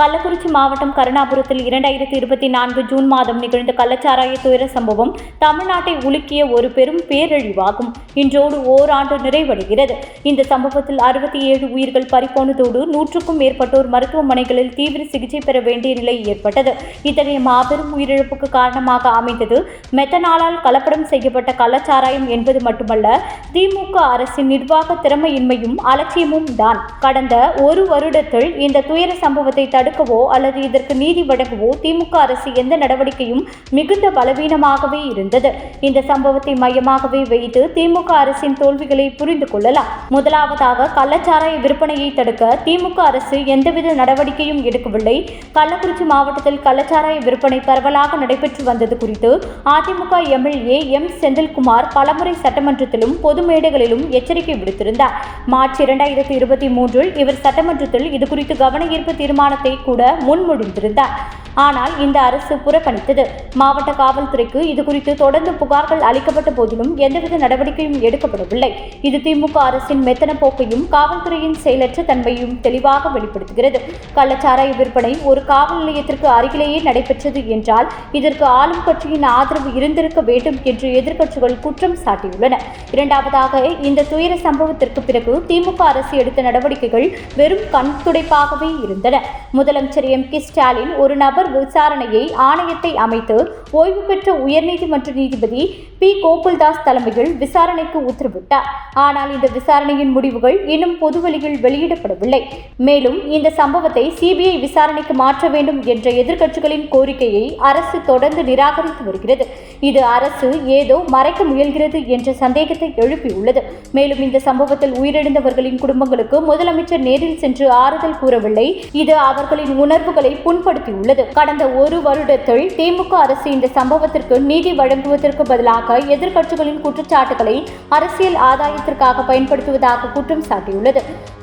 கள்ளக்குறிச்சி மாவட்டம் கருணாபுரத்தில் இரண்டாயிரத்தி இருபத்தி நான்கு ஜூன் மாதம் நிகழ்ந்த கள்ளச்சாராய துயர சம்பவம் தமிழ்நாட்டை உலுக்கிய ஒரு பெரும் பேரழிவாகும். இன்றோடு ஓராண்டு நிறைவடைகிறது. இந்த சம்பவத்தில் அறுபத்தி ஏழு உயிர்கள் பறிப்போனதோடு நூற்றுக்கும் மேற்பட்டோர் மருத்துவமனைகளில் தீவிர சிகிச்சை பெற வேண்டிய நிலை ஏற்பட்டது. இத்தகைய மாபெரும் உயிரிழப்புக்கு காரணமாக அமைந்தது மெத்தனாலால் கலப்படம் செய்யப்பட்ட கள்ளச்சாராயம் என்பது மட்டுமல்ல திமுக அரசின் நிர்வாக திறமையின்மையும் அலட்சியமும் தான். கடந்த ஒரு வருடத்தில் இந்த துயர சம்பவத்தை தடுக்கவோ அல்லது இதற்கு நீதி வழங்கவோ திமுக அரசு எந்த நடவடிக்கையும் மிகுந்த பலவீனமாகவே இருந்தது. இந்த சம்பவத்தை மையமாகவே வைத்து திமுக அரசின் தோல்விகளை புரிந்து கொள்ளலாம். முதலாவதாக கள்ளச்சாராய விற்பனையை தடுக்க திமுக அரசு எந்தவித நடவடிக்கையும் எடுக்கவில்லை. கள்ளக்குறிச்சி மாவட்டத்தில் கள்ளச்சாராய விற்பனை பரவலாக நடைபெற்று வந்தது குறித்து அதிமுக எம்எல்ஏ எம். செந்தில்குமார் பலமுறை சட்டமன்றத்திலும் பொது மேடைகளிலும் எச்சரிக்கை விடுத்திருந்தார். மார்ச் இரண்டாயிரத்தி இருபத்தி மூன்றில் இவர் சட்டமன்றத்தில் இதுகுறித்து கவன ஈர்ப்பு தீர்மானத்தை கூட முன்மொழிந்திருந்தார். ஆனால் இந்த அரசு புறக்கணித்தது. மாவட்ட காவல்துறைக்கு இதுகுறித்து தொடர்ந்து புகார்கள் அளிக்கப்பட்ட போதிலும் எந்தவித நடவடிக்கையும் எடுக்கப்படவில்லை. இது திமுக அரசின் மெத்தன போக்கையும் காவல்துறையின் செயலற்ற தன்மையும் தெளிவாக வெளிப்படுத்துகிறது. கள்ளச்சாராய விற்பனை ஒரு காவல் நிலையத்திற்கு அருகிலேயே நடைபெற்றது என்றால் இதற்கு ஆளும் கட்சியின் ஆதரவு இருந்திருக்க வேண்டும் என்று எதிர்க்கட்சிகள் குற்றம் சாட்டியுள்ளன. இரண்டாவதாக இந்த துயர சம்பவத்திற்கு பிறகு திமுக அரசு எடுத்த நடவடிக்கைகள் வெறும் கண் துடைப்பாகவே இருந்தன. முதலமைச்சர் எம் கே ஸ்டாலின் ஒரு நபர் விசாரணையை ஆணையத்தை அமைத்து ஓய்வு பெற்ற உயர்நீதிமன்ற நீதிபதி பி. கோகுல்தாஸ் தலைமையில் விசாரணைக்கு உத்தரவிட்டார். ஆனால் இந்த விசாரணையின் முடிவுகள் இன்னும் பொதுவெளியில் வெளியிடப்படவில்லை. மேலும் இந்த சம்பவத்தை சிபிஐ விசாரணைக்கு மாற்ற வேண்டும் என்ற எதிர்க்கட்சிகளின் கோரிக்கையை அரசு தொடர்ந்து நிராகரித்து வருகிறது. இது அரசு ஏதோ மறைக்க முயல்கிறது என்ற சந்தேகத்தை எழுப்பியுள்ளது. மேலும் இந்த சம்பவத்தில் உயிரிழந்தவர்களின் குடும்பங்களுக்கு முதலமைச்சர் நேரில் சென்று ஆறுதல் கூறவில்லை. இது அவர்களின் உணர்வுகளை புண்படுத்தியுள்ளது. கடந்த ஒரு வருடத்தில் திமுக அரசு இந்த சம்பவத்திற்கு நீதி வழங்குவதற்கு பதிலாக எதிர்க்கட்சிகளின் குற்றச்சாட்டுகளை அரசியல் ஆதாயத்திற்காக பயன்படுத்துவதாக குற்றம் சாட்டியுள்ளது.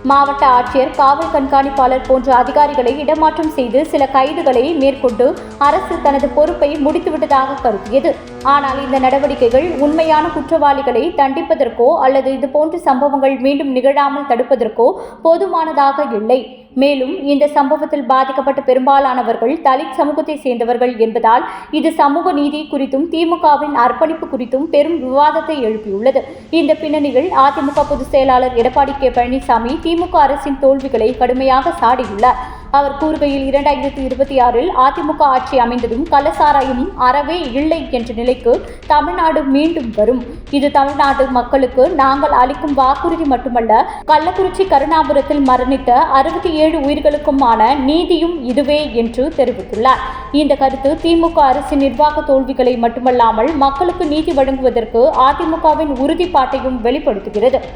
மாவட்ட ஆட்சியர் காவல் கண்காணிப்பாளர் போன்ற அதிகாரிகளை இடமாற்றம் செய்து சில கைதுகளை மேற்கொண்டு அரசு தனது பொறுப்பை முடித்துவிட்டதாக கருதியது. ஆனால் இந்த நடவடிக்கைகள் உண்மையான குற்றவாளிகளை தண்டிப்பதற்கோ அல்லது இதுபோன்ற சம்பவங்கள் மீண்டும் நிகழாமல் தடுப்பதற்கோ போதுமானதாக இல்லை. மேலும் இந்த சம்பவத்தில் பாதிக்கப்பட்ட பெரும்பாலானவர்கள் தலித் சமூகத்தை சேர்ந்தவர்கள் என்பதால் இது சமூக நீதி குறித்தும் திமுகவின் அர்ப்பணிப்பு குறித்தும் பெரும் விவாதத்தை எழுப்பியுள்ளது. இந்த பின்னணியில் அதிமுக பொதுச் செயலாளர் எடப்பாடி கே. பழனிசாமி திமுக அரசின் தோல்விகளை கடுமையாக சாடியுள்ளார். அவர் கூறுகையில் இரண்டாயிரத்தி இருபத்தி ஆறில் அதிமுக ஆட்சி அமைந்ததும் கள்ளசாராயம் அறவே இல்லை என்ற நிலைக்கு தமிழ்நாடு மீண்டும் வரும். இது தமிழ்நாடு மக்களுக்கு நாங்கள் அளிக்கும் வாக்குறுதி மட்டுமல்ல கள்ளக்குறிச்சி கருணாபுரத்தில் மரணித்த அறுபத்தி ஏழு ஏழு உயிர்களுக்குமான நீதியும் இதுவே என்று தெரிவித்துள்ளார். இந்த கருத்து திமுக அரசின் நிர்வாக தோல்விகளை மட்டுமல்லாமல் மக்களுக்கு நீதி வழங்குவதற்கு அதிமுகவின் உறுதிப்பாட்டையும் வெளிப்படுத்துகிறது.